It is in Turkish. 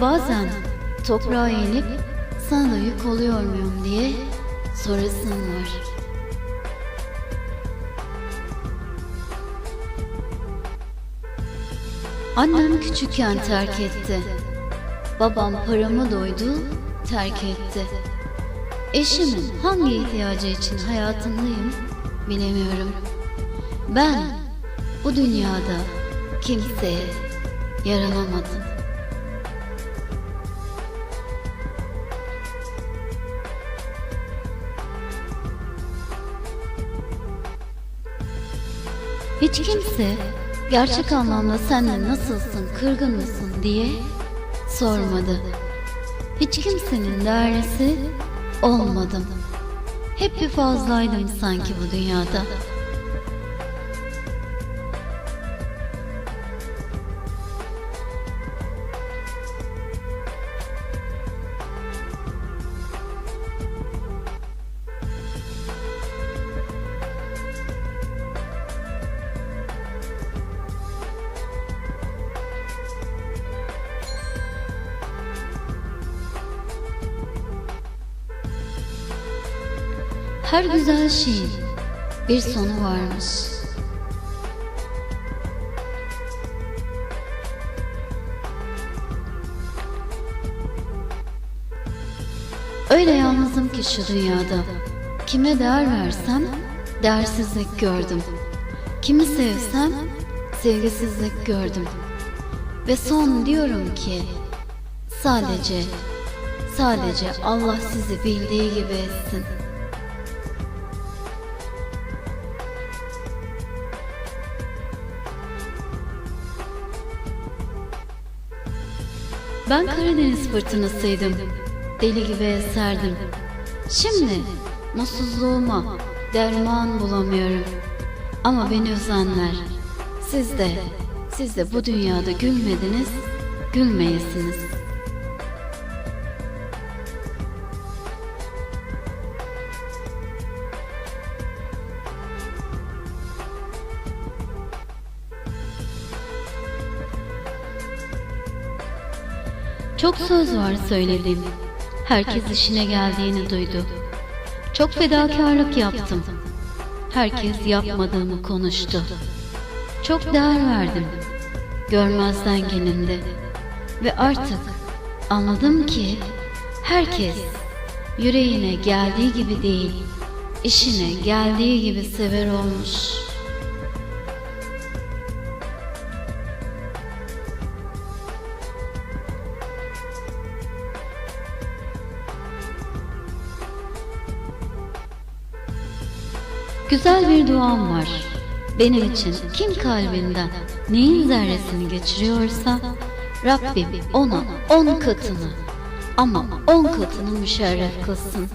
Bazen toprağa inip sana da yük oluyor muyum diye sorasın var. Annem küçükken terk etti. Babam paramı doydu, terk etti. Eşimin hangi ihtiyacı için hayatındayım bilemiyorum. Ben bu dünyada kimseye yaranamadım. Hiç kimse gerçek anlamda senden nasılsın, kırgın mısın diye sormadı. Hiç kimsenin değerlisi olmadım. Hep bir fazlaydım sanki bu dünyada. Her güzel şeyin bir sonu varmış. Öyle yalnızım ki şu dünyada. Kime değer versem değersizlik gördüm. Kimi sevsem sevgisizlik gördüm. Ve son diyorum ki sadece sadece Allah sizi bildiği gibi etsin. Ben Karadeniz fırtınasıydım. Deli gibi eserdim. Şimdi mutsuzluğuma derman bulamıyorum. Ama beni üzenler. Siz de, siz de bu dünyada gülmediniz, gülmeyesiniz. Çok söz var söylediğim. Herkes işine geldiğini duydu. Çok fedakarlık yaptım. Herkes yapmadığımı konuştu. Çok değer verdim. Görmezden gelindi. Ve artık anladım ki herkes yüreğine geldiği gibi değil, işine geldiği gibi sever olmuş. Güzel bir duam var. Benim için kim kalbinden neyin zerresini geçiriyorsa Rabbim ona on katını ama on katını müşerref kılsın.